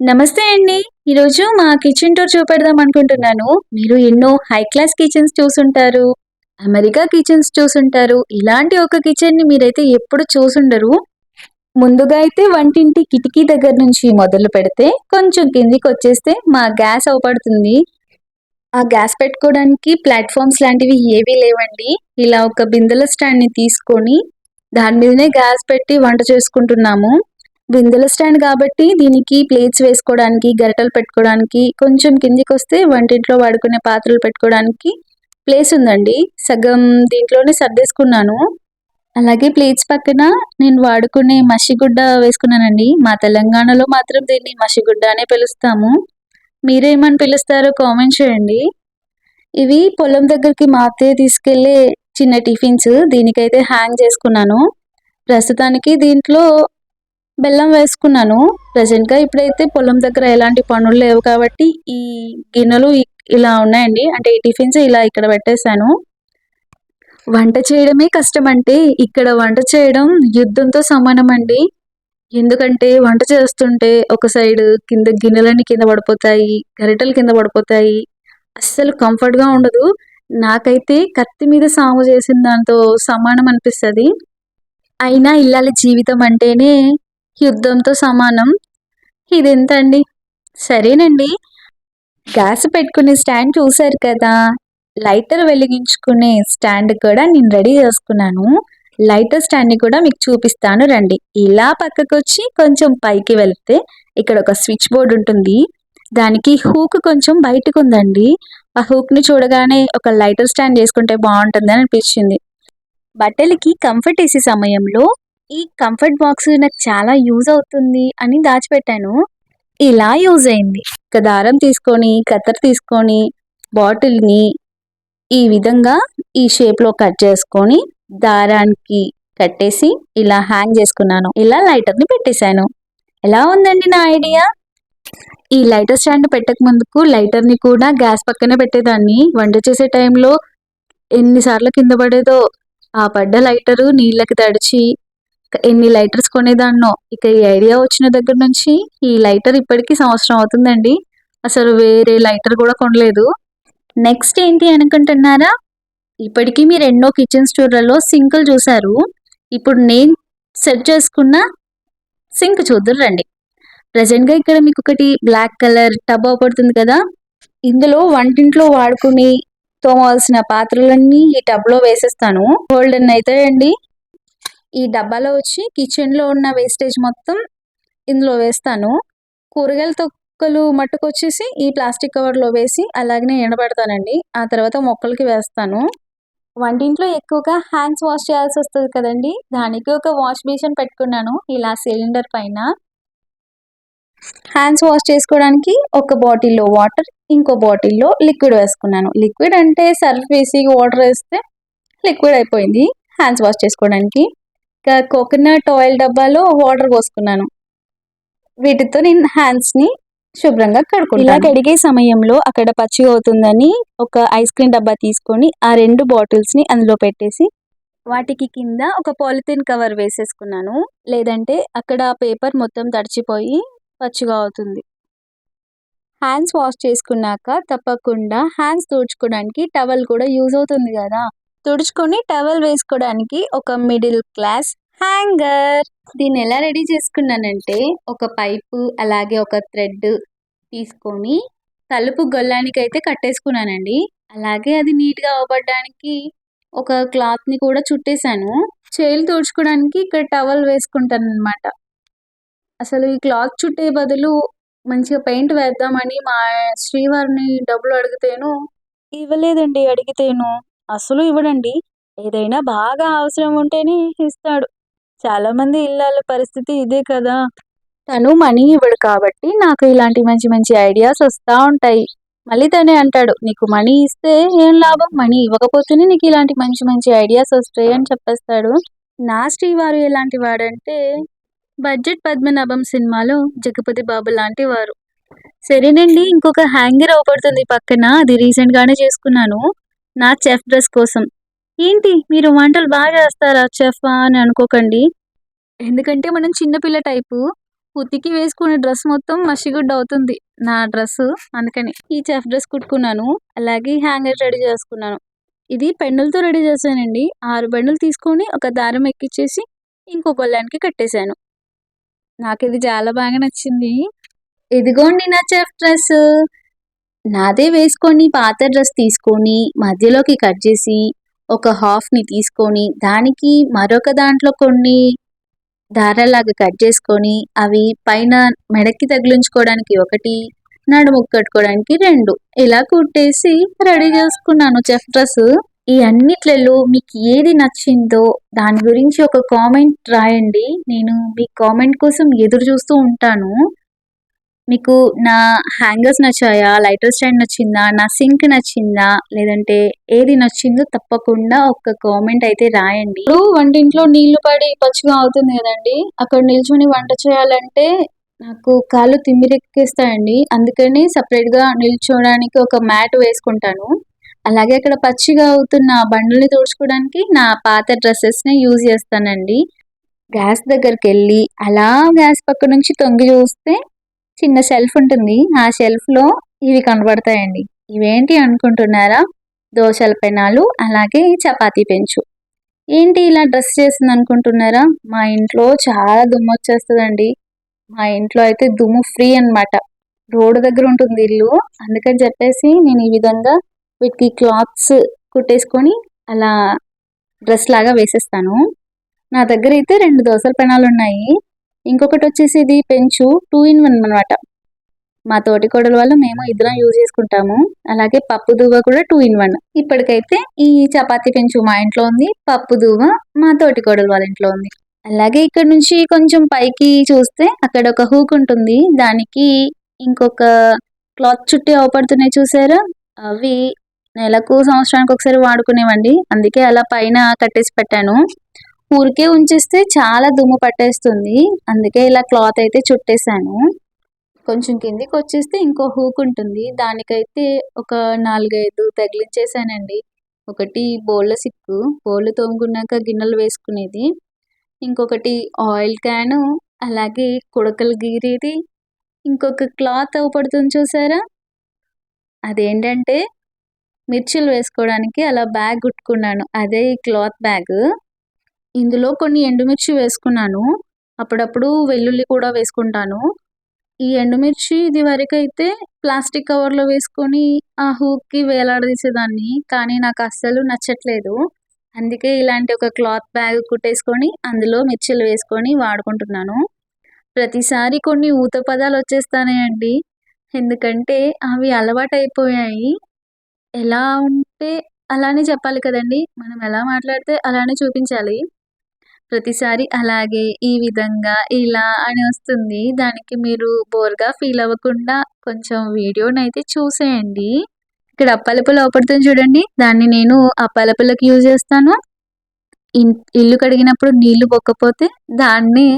నమస్తే అండి. ఈరోజు మా కిచెన్ టూర్ చూపెడదాం అనుకుంటున్నాను. మీరు ఎన్నో హై క్లాస్ కిచెన్స్ చూసుంటారు. అమెరికా కిచెన్స్ చూసుంటారు. ఇలాంటి ఒక కిచెన్‌ని మీరైతే ఎప్పుడు చూసుండరు. ముందుగా అయితే వంటింటి కిటికీ దగ్గర నుంచి మొదలు పెడితే కొంచెం కిందికొచ్చేస్తే మా గ్యాస్ అవపడుతుంది ఆ గ్యాస్ పెట్టుకోవడానికి ప్లాట్ఫామ్స్ లాంటివి ఏవీ లేవండి. ఇలా ఒక బిందెల స్టాండ్‌ని తీసుకొని దాని మీదనే గ్యాస్ పెట్టి వంట చేసుకుంటున్నాము. బిందెల స్టాండ్ కాబట్టి దీనికి ప్లేట్స్ వేసుకోవడానికి, గరిటెలు పెట్టుకోవడానికి, కొంచెం కిందికి వస్తే వంటింట్లో వాడుకునే పాత్రలు పెట్టుకోవడానికి ప్లేస్ ఉందండి. సగం దీంట్లోనే సర్దేసుకున్నాను. అలాగే ప్లేట్స్ పక్కన నేను వాడుకునే మసిగుడ్డ వేసుకున్నానండి. మా తెలంగాణలో మాత్రం దీన్ని మసిగుడ్డ అనే పిలుస్తాము. మీరేమని పిలుస్తారో కామెంట్ చేయండి. ఇవి పొలం దగ్గరికి మా అత్తయ్య తీసుకెళ్ళే చిన్న టిఫిన్స్. దీనికైతే హ్యాంగ్ చేసుకున్నాను. ప్రస్తుతానికి దీంట్లో బెల్లం వేసుకున్నాను. ప్రెజెంట్‌గా ఇప్పుడైతే పొలం దగ్గర ఎలాంటి పనులు లేవు కాబట్టి ఈ గిన్నెలు ఇలా ఉన్నాయండి. అంటే ఈ టిఫిన్స్ ఇలా ఇక్కడ పెట్టేశాను వంట చేయడమే కష్టం అంటే ఇక్కడ వంట చేయడం యుద్ధంతో సమానం అండి ఎందుకంటే వంట చేస్తుంటే ఒక సైడ్ కింద గిన్నెలన్నీ కింద పడిపోతాయి. గరిటెలు కింద పడిపోతాయి. అస్సలు కంఫర్ట్‌గా ఉండదు. నాకైతే కత్తి మీద సాము చేసిన దాంతో సమానం అనిపిస్తుంది అయినా ఇల్లాలి జీవితం అంటేనే యుద్ధంతో సమానం. ఇదెంతండి. సరేనండి. గ్యాస్ పెట్టుకునే స్టాండ్ చూశారు కదా! లైటర్ వెలిగించుకునే స్టాండ్ కూడా నేను రెడీ చేసుకున్నాను. లైటర్ స్టాండ్‌ని కూడా మీకు చూపిస్తాను రండి. ఇలా పక్కకు వచ్చి కొంచెం పైకి వెళ్తే ఇక్కడ ఒక స్విచ్ బోర్డు ఉంటుంది. దానికి హూక్ కొంచెం బయటకు ఉందండి ఆ హూక్‌ని చూడగానే ఒక లైటర్ స్టాండ్ చేసుకుంటే బాగుంటుందని అనిపించింది. బట్టలకి కంఫర్ట్ వేసే సమయంలో ఈ కంఫర్ట్ బాక్స్ నాకు చాలా యూజ్ అవుతుంది అని దాచిపెట్టాను. ఇలా యూజ్ అయింది. ఒక దారం తీసుకొని, కత్తర్ తీసుకొని బాటిల్‌ని ఈ విధంగా ఈ షేప్‌లో కట్ చేసుకొని దారానికి కట్టేసి ఇలా హ్యాంగ్ చేసుకున్నాను. ఇలా లైటర్‌ని పెట్టేశాను ఎలా ఉందండి నా ఐడియా? ఈ లైటర్ స్టాండ్ పెట్టక ముందుకు లైటర్‌ని కూడా గ్యాస్ పక్కనే పెట్టేదాన్ని. వంట చేసే టైంలో ఎన్నిసార్లు కింద పడేదో. ఆ పడ్డ లైటరు నీళ్ళకి తడిచి ఎన్ని లైటర్స్ కొనేదాన్నో. ఇక ఈ ఐడియా వచ్చిన దగ్గర నుంచి ఈ లైటర్ ఇప్పటికి సంవత్సరం అవుతుందండి. అసలు వేరే లైటర్ కూడా కొనలేదు. నెక్స్ట్ ఏంటి అనుకుంటున్నారా? ఇప్పటికీ మీరు ఎన్నో కిచెన్ స్టోర్‌లలో సింకులు చూసారు. ఇప్పుడు నేను సెట్ చేసుకున్న సింక్ చూద్దరు రండి. ప్రెజెంట్‌గా ఇక్కడ మీకు ఒకటి బ్లాక్ కలర్ టబ్ అవుపడుతుంది కదా! ఇందులో వంటింట్లో వాడుకుని తోమవలసిన పాత్రలన్నీ ఈ టబ్‌లో వేసేస్తాను. బోలెడన్ని అండి ఈ డబ్బాలో వచ్చి కిచెన్‌లో ఉన్న వేస్టేజ్ మొత్తం ఇందులో వేస్తాను. కూరగాయల తొక్కలు మట్టుకొచ్చేసి ఈ ప్లాస్టిక్ కవర్‌లో వేసి అలాగనే ఎండబెడతానండి. ఆ తర్వాత మొక్కలకి వేస్తాను. వంటింట్లో ఎక్కువగా హ్యాండ్స్ వాష్ చేయాల్సి వస్తుంది కదండీ! దానికి ఒక వాష్ బేసిన్ పెట్టుకున్నాను ఇలా సిలిండర్ పైన. హ్యాండ్స్ వాష్ చేసుకోవడానికి ఒక బాటిల్‌లో వాటర్, ఇంకో బాటిల్‌లో లిక్విడ్ వేసుకున్నాను. లిక్విడ్ అంటే సర్ఫ్ వేసి వాటర్ వేస్తే లిక్విడ్ అయిపోయింది హ్యాండ్స్ వాష్ చేసుకోవడానికి. కోకోనట్ ఆయిల్ డబ్బాలో వాటర్ పోసుకున్నాను. వీటితో నేను హ్యాండ్స్‌ని శుభ్రంగా కడుకుంటాను ఇలా కడిగే సమయంలో అక్కడ పచ్చిగా అవుతుందని ఒక ఐస్ క్రీమ్ డబ్బా తీసుకొని ఆ 2 బాటిల్స్‌ని అందులో పెట్టేసి వాటికి కింద ఒక పాలిథిన్ కవర్ వేసేసుకున్నాను. లేదంటే అక్కడ పేపర్ మొత్తం తడిచిపోయి పచ్చిగా అవుతుంది. హ్యాండ్స్ వాష్ చేసుకున్నాక తప్పకుండా హ్యాండ్స్ తుడుచుకోవడానికి టవల్ కూడా యూజ్ అవుతుంది కదా! తుడుచుకొని టవల్ వేసుకోవడానికి ఒక మిడిల్ క్లాస్ హ్యాంగర్. దీన్ని ఎలా రెడీ చేసుకున్నానంటే ఒక పైపు అలాగే ఒక థ్రెడ్ తీసుకొని తలుపు గొల్లానికైతే కట్టేసుకున్నానండి. అలాగే అది నీట్‌గా అవ్వబడ్డానికి ఒక క్లాత్‌ని కూడా చుట్టేసాను. చేలు తుడుచుకోవడానికి ఇక్కడ టవల్ వేసుకుంటానన్నమాట. అసలు ఈ క్లాత్ చుట్టే బదులు మంచిగా పెయింట్ వేద్దామని మా శ్రీవారిని డబ్బులు అడిగితేను ఇవ్వలేదండి అడిగితేను. అసలు ఇవ్వడండి. ఏదైనా బాగా అవసరం ఉంటేనే ఇస్తాడు. చాలామంది ఇళ్ళ పరిస్థితి ఇదే కదా! తను మనీ ఇవ్వడు కాబట్టి నాకు ఇలాంటి మంచి మంచి ఐడియాస్ వస్తా ఉంటాయి. మళ్ళీ తనే అంటాడు "నీకు మనీ ఇస్తే ఏం లాభం? మనీ ఇవ్వకపోతేనే నీకు ఇలాంటి మంచి మంచి ఐడియాస్ వస్తాయి" అని చెప్పేస్తాడు. నా శ్రీవారు ఎలాంటి వాడంటే బడ్జెట్ పద్మనాభం సినిమాలో జగపతి బాబు లాంటి వారు. సరేనండి ఇంకొక హ్యాంగర్ అవుపడుతుంది పక్కన. అది రీసెంట్‌గానే చేసుకున్నాను. నా చెఫ్ డ్రెస్ కోసం. ఏంటి? మీరు వంటలు బాగా చేస్తారా చెఫ్ అని అనుకోకండి. ఎందుకంటే మనం చిన్న పిల్ల టైపు. ఉతికి వేసుకునే డ్రెస్ మొత్తం మసిగుడ్డ అవుతుంది. నా డ్రెస్ అందుకని ఈ చెఫ్ డ్రెస్ కుట్టుకున్నాను. అలాగే హ్యాంగర్ రెడీ చేసుకున్నాను. ఇది పెన్నులతో రెడీ చేశానండి. ఆరు పెన్నులు తీసుకొని ఒక దారం ఎక్కిచ్చేసి ఇంకో గొల్లానికి కట్టేశాను. నాకు ఇది చాలా బాగా నచ్చింది. ఇదిగోండి నా చెఫ్ డ్రెస్ నాదే వేసుకొని పాత డ్రెస్ తీసుకొని మధ్యలోకి కట్ చేసి ఒక హాఫ్ని తీసుకొని దానికి మరొక దాంట్లో కొన్ని దారాలాగా కట్ చేసుకొని అవి పైన మెడకి తగిలించుకోవడానికి ఒకటి నడుము కట్టుకోవడానికి రెండు. ఇలా కుట్టేసి రెడీ చేసుకున్నాను చెఫ్ డ్రెస్. ఈ అన్నిట్లలో మీకు ఏది నచ్చిందో దాని గురించి ఒక కామెంట్ రాయండి. నేను మీ కామెంట్ కోసం ఎదురు చూస్తూ ఉంటాను. మీకు నా హ్యాంగర్స్ నచ్చాయా? లైటర్ స్టాండ్ నచ్చిందా? నా సింక్ నచ్చిందా? లేదంటే ఏది నచ్చిందో తప్పకుండా ఒక కామెంట్ అయితే రాయండి. ఇప్పుడు వంటింట్లో నీళ్ళు పడి పచ్చిగా అవుతుంది కదండి. అక్కడ నిల్చొని వంట చేయాలంటే నాకు కాళ్ళు తిమ్మిరెక్కిస్తాయండి. అందుకని సపరేట్గా నిల్చోడానికి ఒక మ్యాట్ వేసుకుంటాను. అలాగే అక్కడ పచ్చిగా అవుతున్న బండల్ని తుడుచుకోవడానికి నా పాత డ్రెస్సెస్ని యూజ్ చేస్తానండి. గ్యాస్ దగ్గరికి వెళ్ళి అలా గ్యాస్ పక్క నుంచి తొంగి చూస్తే చిన్న షెల్ఫ్ ఉంటుంది. ఆ షెల్ఫ్లో ఇవి కనబడతాయండి. ఇవేంటి అనుకుంటున్నారా? దోశల పెనాలు అలాగే చపాతీ పెంచు. ఏంటి ఇలా డ్రెస్ చేసింది అనుకుంటున్నారా? మా ఇంట్లో చాలా దుమ్ము వచ్చేస్తుందండి. మా ఇంట్లో అయితే దుమ్ము ఫ్రీ అన్నమాట. రోడ్డు దగ్గర ఉంటుంది ఇల్లు. అందుకని చెప్పేసి నేను ఈ విధంగా వీటికి క్లాత్స్ కుట్టేసుకొని అలా డ్రెస్ లాగా వేసేస్తాను. నా దగ్గర అయితే రెండు దోశల పెనాలు ఉన్నాయి. ఇంకొకటి వచ్చేసి ఇది పెంచు టూ ఇన్ వన్ అనమాట మా తోటి కోడల వల్ల మేము ఇద్దరం యూజ్ చేసుకుంటాము. అలాగే పప్పు దువ్వ కూడా టూ ఇన్ వన్ ఇప్పటికైతే ఈ చపాతీ పెంచు మా ఇంట్లో ఉంది పప్పు దువ్వ మా తోటి కోడల వాళ్ళ ఇంట్లో ఉంది. అలాగే ఇక్కడ నుంచి కొంచెం పైకి చూస్తే అక్కడ ఒక హూక్ ఉంటుంది. దానికి ఇంకొక క్లాత్ చుట్టి అవపడుతున్నాయి చూసారా? అవి నెలకు సంవత్సరానికి ఒకసారి వాడుకునేవండి. అందుకే అలా పైన కట్టేసి పెట్టాను. ఊరికే ఉంచేస్తే చాలా దుమ్ము పట్టేస్తుంది. అందుకే ఇలా క్లాత్ అయితే చుట్టేసాను. కొంచెం కిందికి వచ్చేస్తే ఇంకో హూక్ ఉంటుంది. దానికైతే ఒక నాలుగైదు తగిలించేసానండి. ఒకటి బోళ్ళ సిక్కు బోళ్ళు తోముకున్నాక గిన్నెలు వేసుకునేది. ఇంకొకటి ఆయిల్ క్యాను. అలాగే కుడకలు గీరేది. ఇంకొక క్లాత్ అవపడుతుంది చూసారా? అదేంటంటే మిర్చిలు వేసుకోవడానికి అలా బ్యాగ్ కుట్టుకున్నాను అదే ఈ క్లాత్ బ్యాగ్. ఇందులో కొన్ని ఎండుమిర్చి వేసుకున్నాను. అప్పుడప్పుడు వెల్లుల్లి కూడా వేసుకుంటాను. ఈ ఎండుమిర్చి ఇది వరకు అయితే ప్లాస్టిక్ కవర్లో వేసుకొని ఆ హూక్కి వేలాడదీసేదాన్ని కానీ నాకు అస్సలు నచ్చట్లేదు. అందుకే ఇలాంటి ఒక క్లాత్ బ్యాగ్ కుట్టేసుకొని అందులో మిర్చిలు వేసుకొని వాడుకుంటున్నాను. ప్రతిసారి కొన్ని ఊత పదాలు వచ్చేస్తానండి ఎందుకంటే అవి అలవాటు అయిపోయాయి ఎలా ఉంటే అలానే చెప్పాలి కదండి. మనం ఎలా మాట్లాడితే అలానే చూపించాలి. ప్రతిసారి అలాగే ఈ విధంగా ఇలా అని వస్తుంది. దానికి మీరు బోర్గా ఫీల్ అవ్వకుండా కొంచెం వీడియోని అయితే చూసేయండి. ఇక్కడ అప్పలపు లోపడుతుంది చూడండి. దాన్ని నేను అప్పలపులకి యూజ్ చేస్తాను. ఇల్లు కడిగినప్పుడు నీళ్ళు పొక్కపోతే దాన్ని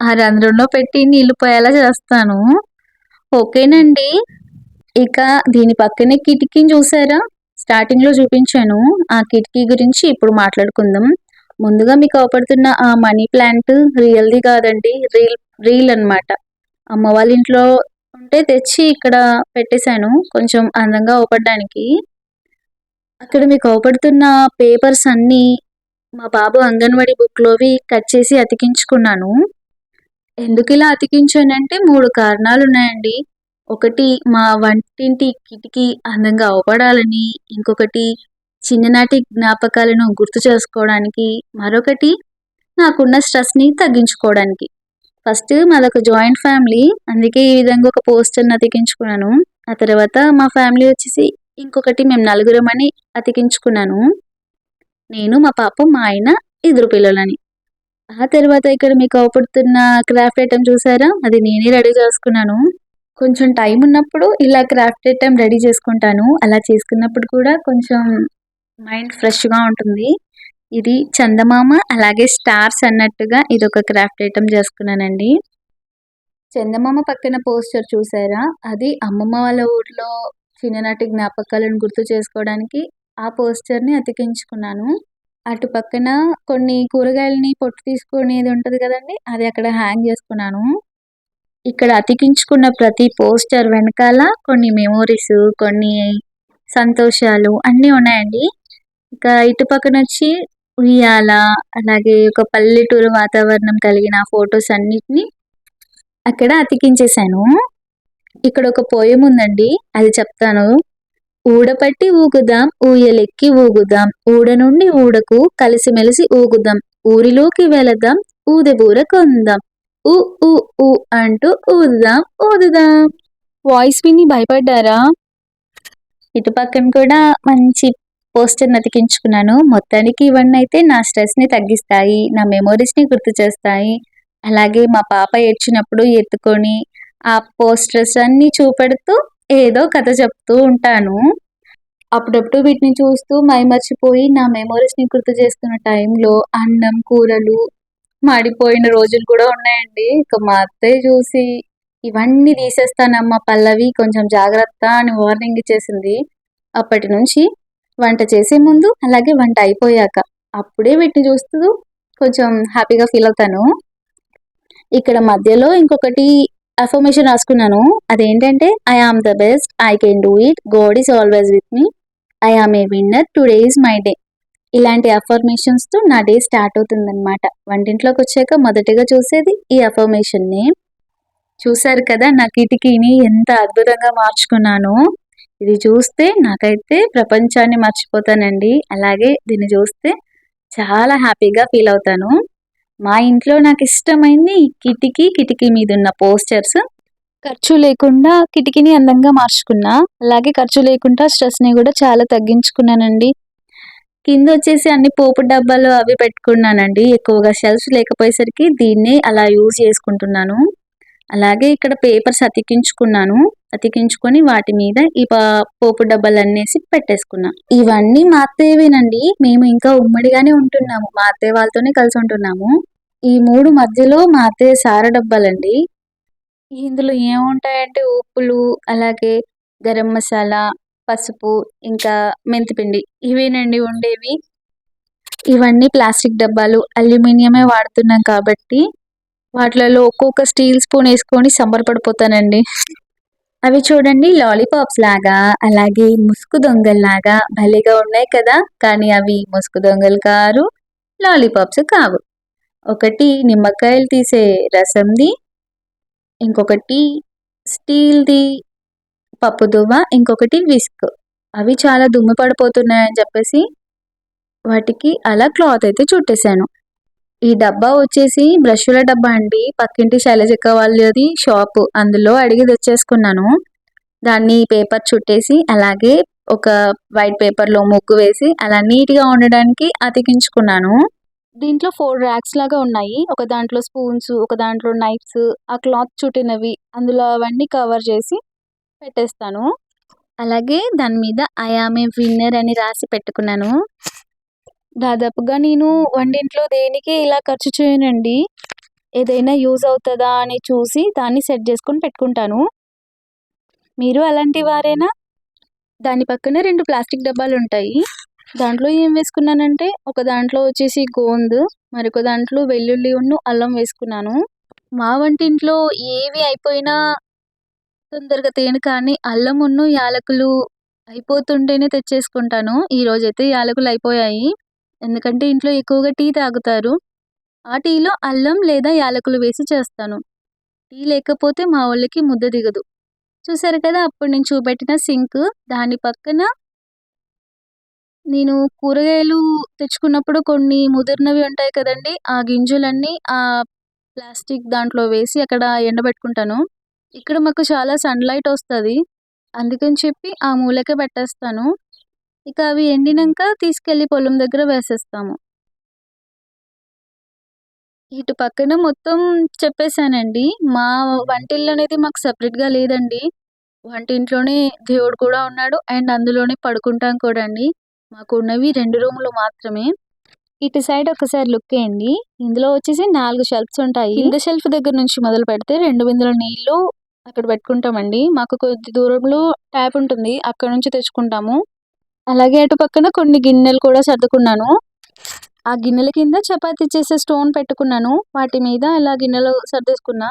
ఆ రంధ్రంలో పెట్టి నీళ్ళు పోయేలా చేస్తాను. ఓకేనండి. ఇక దీని పక్కనే కిటికీని చూసారా? స్టార్టింగ్లో చూపించాను. ఆ కిటికీ గురించి ఇప్పుడు మాట్లాడుకుందాం. ముందుగా మీకు అవపడుతున్న ఆ మనీ ప్లాంట్ రియల్ది కాదండి రీల్ రీల్ అనమాట అమ్మ వాళ్ళ ఇంట్లో ఉంటే తెచ్చి ఇక్కడ పెట్టేశాను కొంచెం అందంగా అవపడడానికి. అక్కడ మీకు అవపడుతున్న పేపర్స్ అన్నీ మా బాబు అంగన్వాడీ బుక్లోవి కట్ చేసి అతికించుకున్నాను. ఎందుకు ఇలా అతికించానంటే మూడు కారణాలు ఉన్నాయండి. ఒకటి మా వంటింటి కిటికీ అందంగా అవపడాలని ఇంకొకటి చిన్ననాటి జ్ఞాపకాలను గుర్తు చేసుకోవడానికి మరొకటి నాకున్న స్ట్రెస్ని తగ్గించుకోవడానికి. ఫస్ట్ మాదొక జాయింట్ ఫ్యామిలీ అందుకే ఈ విధంగా ఒక పోస్టర్ని అతికించుకున్నాను. ఆ తర్వాత మా ఫ్యామిలీ వచ్చేసి ఇంకొకటి మేము నలుగురం అని అతికించుకున్నాను. నేను మా పాప మా ఆయన ఇద్దరు పిల్లలని. ఆ తర్వాత ఇక్కడ మీకు అవపడుతున్న క్రాఫ్ట్ ఐటమ్ చూసారా? అది నేనే రెడీ చేసుకున్నాను. కొంచెం టైం ఉన్నప్పుడు ఇలా క్రాఫ్ట్ ఐటమ్ రెడీ చేసుకుంటాను. అలా చేసుకున్నప్పుడు కూడా కొంచెం మైండ్ ఫ్రెష్గా ఉంటుంది. ఇది చందమామ అలాగే స్టార్స్ అన్నట్టుగా ఇది ఒక క్రాఫ్ట్ ఐటమ్ చేసుకున్నానండి. చందమామ పక్కన పోస్టర్ చూసారా? అది అమ్మమ్మ వాళ్ళ ఊర్లో చిన్ననాటి జ్ఞాపకాలను గుర్తు చేసుకోవడానికి ఆ పోస్టర్ని అతికించుకున్నాను. అటు పక్కన కొన్ని కూరగాయలని పొట్టు తీసుకునేది ఉంటుంది కదండి అది అక్కడ హ్యాంగ్ చేసుకున్నాను. ఇక్కడ అతికించుకున్న ప్రతి పోస్టర్ వెనకాల కొన్ని మెమోరీస్ కొన్ని సంతోషాలు అన్నీ ఉన్నాయండి. ఇంకా ఇటు పక్కన వచ్చి ఉయ్యాల అలాగే ఒక పల్లెటూరు వాతావరణం కలిగిన ఫొటోస్ అన్నిటిని అక్కడ అతికించేశాను. ఇక్కడ ఒక పోయం ఉందండి అది చెప్తాను. ఊడపట్టి ఊగుదాం ఊయలెక్కి ఊగుదాం ఊడ నుండి ఊడకు కలిసిమెలిసి ఊగుదాం ఊరిలోకి వెళదాం ఊదెబూర కొందాం ఊ ఊ ఊ అంటూ ఊదుదాం ఊదుదాం. వాయిస్ విని భయపడ్డారా? ఇటు పక్కన కూడా మంచి పోస్టర్ అతికించుకున్నాను మొత్తానికి ఇవన్నీ అయితే నా స్ట్రెస్ని తగ్గిస్తాయి నా మెమోరీస్ని గుర్తు చేస్తాయి. అలాగే మా పాప ఏడ్చినప్పుడు ఎత్తుకొని ఆ పోస్టర్స్ అన్ని చూపెడుతూ ఏదో కథ చెప్తూ ఉంటాను. అప్పుడప్పుడు వీటిని చూస్తూ మైమర్చిపోయి నా మెమోరీస్ని గుర్తు చేసుకున్న టైంలో అన్నం కూరలు మాడిపోయిన రోజులు కూడా ఉన్నాయండి. ఇక మా అత్తయ్య చూసి ఇవన్నీ తీసేస్తానమ్మా పల్లవి కొంచెం జాగ్రత్త అని వార్నింగ్ ఇచ్చేసింది. అప్పటి నుంచి వంట చేసే ముందు అలాగే వంట అయిపోయాక అప్పుడే వీటిని చూస్తూ కొంచెం హ్యాపీగా ఫీల్ అవుతాను. ఇక్కడ మధ్యలో ఇంకొకటి అఫర్మేషన్ రాసుకున్నాను. అదేంటంటే I am the best I can do it God is always with me I am a winner today is my day ఇలాంటి అఫర్మేషన్స్తో నా డే స్టార్ట్ అవుతుందన్నమాట. వంటింట్లోకి వచ్చాక మొదటిగా చూసేది ఈ అఫర్మేషన్నే చూశారు కదా నా కిటికీని ఎంత అద్భుతంగా మార్చుకున్నాను. ఇది చూస్తే నాకైతే ప్రపంచాన్ని మర్చిపోతానండి. అలాగే దీన్ని చూస్తే చాలా హ్యాపీగా ఫీల్ అవుతాను. మా ఇంట్లో నాకు ఇష్టమైంది కిటికీ. కిటికీ మీద ఉన్న పోస్టర్స్. ఖర్చు లేకుండా కిటికీని అందంగా మార్చుకున్నా. అలాగే ఖర్చు లేకుండా స్ట్రెస్ని కూడా చాలా తగ్గించుకున్నానండి. కింద వచ్చేసి అన్ని పోపు డబ్బాలు అవి పెట్టుకున్నానండి. ఎక్కువగా షెల్ఫ్స్ లేకపోయేసరికి దీన్ని అలా యూజ్ చేసుకుంటున్నాను. అలాగే ఇక్కడ పేపర్స్ అతికించుకున్నాను. అతికించుకొని వాటి మీద ఈ పోపు డబ్బాలు అన్నేసి పెట్టేసుకున్నా. ఇవన్నీ మా అత్తయ్యవేనండి. మేము ఇంకా ఉమ్మడిగానే ఉంటున్నాము. మా అత్తయ్య వాళ్ళతోనే కలిసి ఉంటున్నాము. ఈ మూడు మధ్యలో మా అత్తయ్య సార డబ్బాలండి. ఇందులో ఏముంటాయంటే ఉప్పులు అలాగే గరం మసాలా పసుపు ఇంకా మెంతిపిండి ఇవేనండి ఉండేవి. ఇవన్నీ ప్లాస్టిక్ డబ్బాలు. అల్యూమినియమే వాడుతున్నాం కాబట్టి వాటిలలో ఒక్కొక్క స్టీల్ స్పూన్ వేసుకొని సంబరపడిపోతానండి. అవి చూడండి లాలీపాప్స్ లాగా అలాగే ముసుగు దొంగల్లాగా భలేగా ఉన్నాయి కదా? కానీ అవి ముసుగు దొంగలు కారు లాలీపాప్స్ కావు. ఒకటి నిమ్మకాయలు తీసే రసంది ఇంకొకటి స్టీల్ది పప్పు దువ్వ ఇంకొకటి విస్క్. అవి చాలా దుమ్ము పడిపోతున్నాయని చెప్పేసి వాటికి అలా క్లాత్ అయితే చుట్టేశాను ఈ డబ్బా వచ్చేసి బ్రష్ల డబ్బా అండి. పక్కింటి శైలజక్క వాళ్ళది షాప్. అందులో అడిగి తెచ్చేసుకున్నాను. దాన్ని పేపర్ చుట్టేసి అలాగే ఒక వైట్ పేపర్లో ముగ్గు వేసి అలా నీట్గా ఉండడానికి అతికించుకున్నాను. దీంట్లో ఫోర్ ర్యాక్స్ లాగా ఉన్నాయి. ఒక దాంట్లో స్పూన్స్ ఒక దాంట్లో నైఫ్స్ ఆ క్లాత్ చుట్టినవి అందులో అవన్నీ కవర్ చేసి పెట్టేస్తాను. అలాగే దాని మీద ఐఆమ్ ఏ విన్నర్ అని రాసి పెట్టుకున్నాను. దాదాపుగా నేను వంటింట్లో దేనికి ఇలా ఖర్చు చేయనండి. ఏదైనా యూజ్ అవుతుందా అని చూసి దాన్ని సెట్ చేసుకొని పెట్టుకుంటాను. మీరు అలాంటి వారేనా దాని పక్కన రెండు ప్లాస్టిక్ డబ్బాలు ఉంటాయి. దాంట్లో ఏం వేసుకున్నానంటే ఒక దాంట్లో వచ్చేసి గోంద్ మరొక దాంట్లో వెల్లుల్లి ఉన్ను అల్లం వేసుకున్నాను. మా వంటింట్లో ఏవి అయిపోయినా తొందరగా తేను కానీ అల్లం ఉన్ను యాలకులు అయిపోతుంటేనే తెచ్చేసుకుంటాను. ఈరోజైతే యాలకులు అయిపోయాయి. ఎందుకంటే ఇంట్లో ఎక్కువగా టీ తాగుతారు. ఆ టీలో అల్లం లేదా యాలకులు వేసి చేస్తాను. టీ లేకపోతే మా వాళ్ళకి ముద్ద దిగదు. చూసారు కదా అప్పుడు నేను చూపెట్టిన సింక్. దాని పక్కన నేను కూరగాయలు తెచ్చుకున్నప్పుడు కొన్ని ముదిరినవి ఉంటాయి కదండి ఆ గింజలన్నీ ఆ ప్లాస్టిక్ దాంట్లో వేసి అక్కడ ఎండబెట్టుకుంటాను. ఇక్కడ మాకు చాలా సన్లైట్ వస్తుంది. అందుకని చెప్పి ఆ మూలకే పెట్టేస్తాను. ఇక అవి ఎండినాక తీసుకెళ్ళి పొలం దగ్గర వేసేస్తాము. ఇటు పక్కన మొత్తం చెప్పేశానండి మా వంటిల్లు అనేది మాకు సపరేట్గా లేదండి. వంటింట్లోనే దేవుడు కూడా ఉన్నాడు అండ్ అందులోనే పడుకుంటాం కూడా అండి. మాకు ఉన్నవి రెండు రూములు మాత్రమే. ఇటు సైడ్ ఒకసారి లుక్ వేయండి. ఇందులో వచ్చేసి నాలుగు షెల్ఫ్స్ ఉంటాయి. కింద షెల్ఫ్ దగ్గర నుంచి మొదలు పెడితే రెండు బిందుల నీళ్ళు అక్కడ పెట్టుకుంటామండి. మాకు కొద్ది దూరంలో ట్యాప్ ఉంటుంది అక్కడ నుంచి తెచ్చుకుంటాము. అలాగే అటు పక్కన కొన్ని గిన్నెలు కూడా సర్దుకున్నాను. ఆ గిన్నెల కింద చపాతీ చేసే స్టోన్ పెట్టుకున్నాను. వాటి మీద ఇలా గిన్నెలు సర్దేసుకున్నా.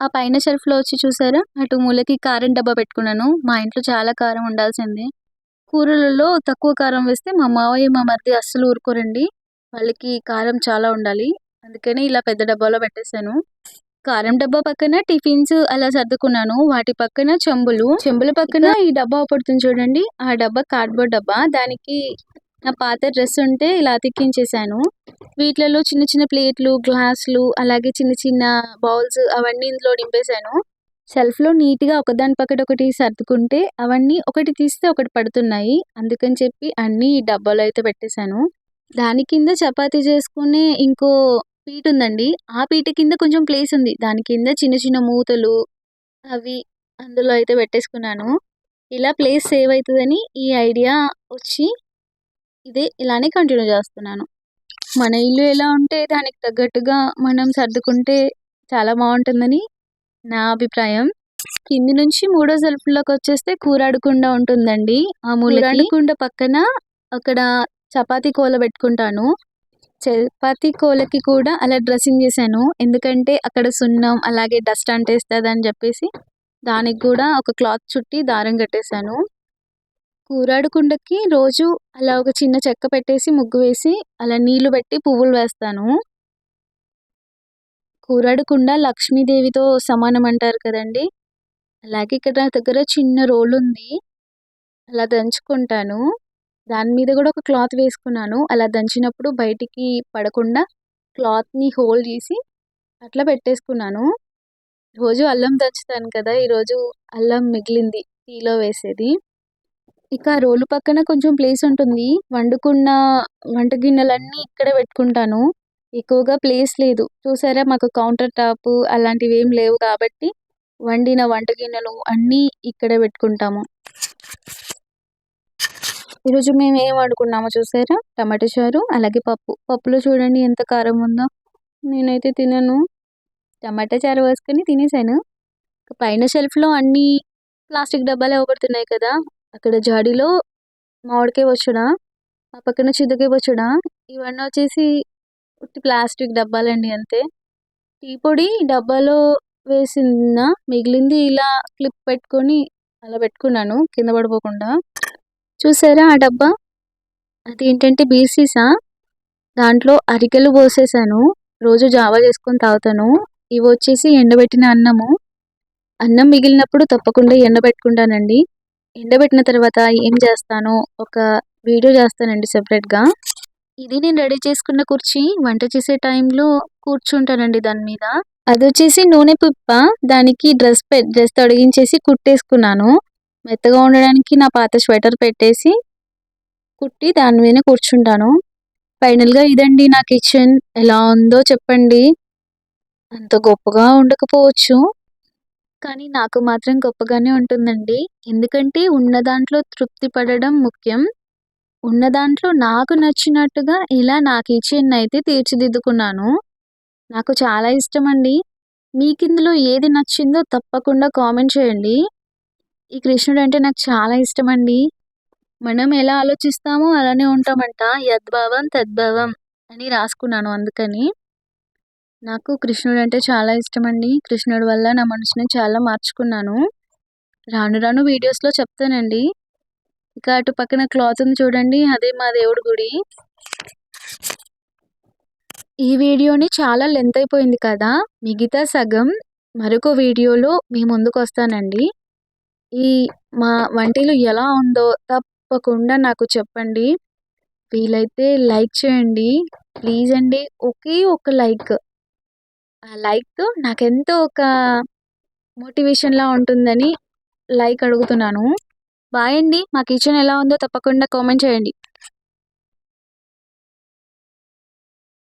ఆ పైన షెల్ఫ్లో వచ్చి చూసారా? అటు మూలకి కారం డబ్బా పెట్టుకున్నాను. మా ఇంట్లో చాలా కారం ఉండాల్సిందే. కూరలలో తక్కువ కారం వేస్తే మా మావయ్య మా మరిది అస్సలు ఊరుకోరండి. వాళ్ళకి కారం చాలా ఉండాలి. అందుకని ఇలా పెద్ద డబ్బాలో పెట్టేశాను. కారం డబ్బా పక్కన టిఫిన్స్ అలా సర్దుకున్నాను. వాటి పక్కన చెంబులు. చెంబుల పక్కన ఈ డబ్బా పడుతుంది చూడండి. ఆ డబ్బా కార్డ్బోర్డ్ డబ్బా. దానికి నా పాత డ్రెస్ ఉంటే ఇలా అతికించేసాను వీటిలలో చిన్న చిన్న ప్లేట్లు గ్లాసులు అలాగే చిన్న చిన్న బౌల్స్ అవన్నీ ఇందులో నింపేశాను షెల్ఫ్లో నీట్గా ఒకదాని పక్కన ఒకటి సర్దుకుంటే అవన్నీ ఒకటి తీస్తే ఒకటి పడుతున్నాయి. అందుకని చెప్పి అన్నీ ఈ డబ్బాలో అయితే పెట్టేశాను. దాని కింద చపాతీ చేసుకునే ఇంకో పీట ఉందండి ఆ పీట కింద కొంచెం ప్లేస్ ఉంది. దాని కింద చిన్న చిన్న మూతలు అవి అందులో అయితే పెట్టేసుకున్నాను. ఇలా ప్లేస్ సేవ్ అవుతుందని ఈ ఐడియా వచ్చి ఇదే ఇలానే కంటిన్యూ చేస్తున్నాను. మన ఇల్లు ఎలా ఉంటే దానికి తగ్గట్టుగా మనం సర్దుకుంటే చాలా బాగుంటుందని నా అభిప్రాయం. కింది నుంచి మూడో సెల్ఫ్లోకి వచ్చేస్తే కూరాడకుండా ఉంటుందండి. ఆ మూలకుండ పక్కన అక్కడ చపాతీ కోల పెట్టుకుంటాను. చపాతీ కోలకి కూడా అలా డ్రెస్సింగ్ చేశాను. ఎందుకంటే అక్కడ సున్నం అలాగే డస్ట్ అంటేస్తుంది అని చెప్పేసి దానికి కూడా ఒక క్లాత్ చుట్టి దారం కట్టేశాను. కూరాడుకుండకి రోజు అలా ఒక చిన్న చెక్క పెట్టేసి ముగ్గు వేసి అలా నీళ్ళు పెట్టి పువ్వులు వేస్తాను. కూరాడుకుండ లక్ష్మీదేవితో సమానం అంటారు కదండి. అలాగే ఇక్కడ నా దగ్గర చిన్న రోల్ ఉంది. అలా దంచుకుంటాను. దాని మీద కూడా ఒక క్లాత్ వేసుకున్నాను. అలా దంచినప్పుడు బయటికి పడకుండా క్లాత్ని హోల్డ్ చేసి అట్లా పెట్టేసుకున్నాను. రోజు అల్లం దంచుతాను కదా! ఈరోజు అల్లం మిగిలింది టీలో వేసేది. ఇక రోలు పక్కన కొంచెం ప్లేస్ ఉంటుంది. వండుకున్న వంట గిన్నెలన్నీ ఇక్కడే పెట్టుకుంటాను. ఎక్కువగా ప్లేస్ లేదు. చూసారా? మాకు కౌంటర్ టాప్ అలాంటివి ఏం లేవు కాబట్టి వండిన వంట గిన్నెలు అన్నీ ఇక్కడే పెట్టుకుంటాము. ఈరోజు మేము ఏం వండుకున్నామో చూసారా? టమాటా చారు అలాగే పప్పు. పప్పులో చూడండి ఎంత కారం ఉందో. నేనైతే తినను. టమాటా చారు వేసుకొని తినేసాను. పైన షెల్ఫ్లో అన్ని ప్లాస్టిక్ డబ్బాలు ఇవ్వబడుతున్నాయి కదా. అక్కడ జాడీలో మామిడికాయ వచ్చుడా ఆ పక్కన చింతకాయ వచ్చుడా ఇవన్నీ వచ్చేసి ఉట్టి ప్లాస్టిక్ డబ్బాలండి అంతే. టీ పొడి డబ్బాలో వేసిన మిగిలింది ఇలా క్లిప్ పెట్టుకొని అలా పెట్టుకున్నాను. కింద పడిపోకుండా. చూసారా ఆ డబ్బా? అది ఏంటంటే బీసీసా దాంట్లో అరికెలు పోసేసాను. రోజు జావా చేసుకొని తాగుతాను. ఇవి వచ్చేసి ఎండబెట్టిన అన్నము. అన్నం మిగిలినప్పుడు తప్పకుండా ఎండబెట్టుకుంటానండి. ఎండబెట్టిన తర్వాత ఏం చేస్తాను? ఒక వీడియో చేస్తానండి సెపరేట్గా. ఇది నేను రెడీ చేసుకున్న కుర్చీ. వంట చేసే టైంలో కూర్చుంటానండి దాని మీద. అది వచ్చేసి నూనె పిప్ప. దానికి డ్రెస్ డ్రెస్ తొడిగించేసి కుట్టేసుకున్నాను. మెత్తగా ఉండడానికి నా పాత స్వెటర్ పెట్టేసి కుట్టి దాని మీద కూర్చుంటాను. ఫైనల్గా ఇదండి నా కిచెన్. ఎలా ఉందో చెప్పండి. అంత గొప్పగా ఉండకపోవచ్చు కానీ నాకు మాత్రం గొప్పగానే ఉంటుందండి. ఎందుకంటే ఉన్న దాంట్లో తృప్తి పడడం ముఖ్యం. ఉన్న దాంట్లో నాకు నచ్చినట్టుగా ఇలా నా కిచెన్ అయితే తీర్చిదిద్దుకున్నాను. నాకు చాలా ఇష్టం అండి మీకు ఇందులో ఏది నచ్చిందో తప్పకుండా కామెంట్ చేయండి. ఈ కృష్ణుడు అంటే నాకు చాలా ఇష్టం అండి మనం ఎలా ఆలోచిస్తామో అలానే ఉంటామంట. యద్భావం తద్భావం అని రాసుకున్నాను అందుకని. నాకు కృష్ణుడు అంటే చాలా ఇష్టం అండి కృష్ణుడి వల్ల నా మనసుని చాలా మార్చుకున్నాను. రాను రాను వీడియోస్లో చెప్తానండి. ఇక అటు పక్కన క్లాత్ ఉంది చూడండి. అదే మా దేవుడి గుడి. ఈ వీడియోని చాలా లెంత్ అయిపోయింది కదా. మిగతా సగం మరొక వీడియోలో మీ ముందుకు వస్తానండి. ఈ మా వంటిలు ఎలా ఉందో తప్పకుండా నాకు చెప్పండి. వీలైతే లైక్ చేయండి. ప్లీజ్ అండి ఒకే ఒక లైక్. ఆ లైక్ నాకెంతో ఒక మోటివేషన్లా ఉంటుందని లైక్ అడుగుతున్నాను. బాయ్ అండి మా కిచెన్ ఎలా ఉందో తప్పకుండా కామెంట్ చేయండి.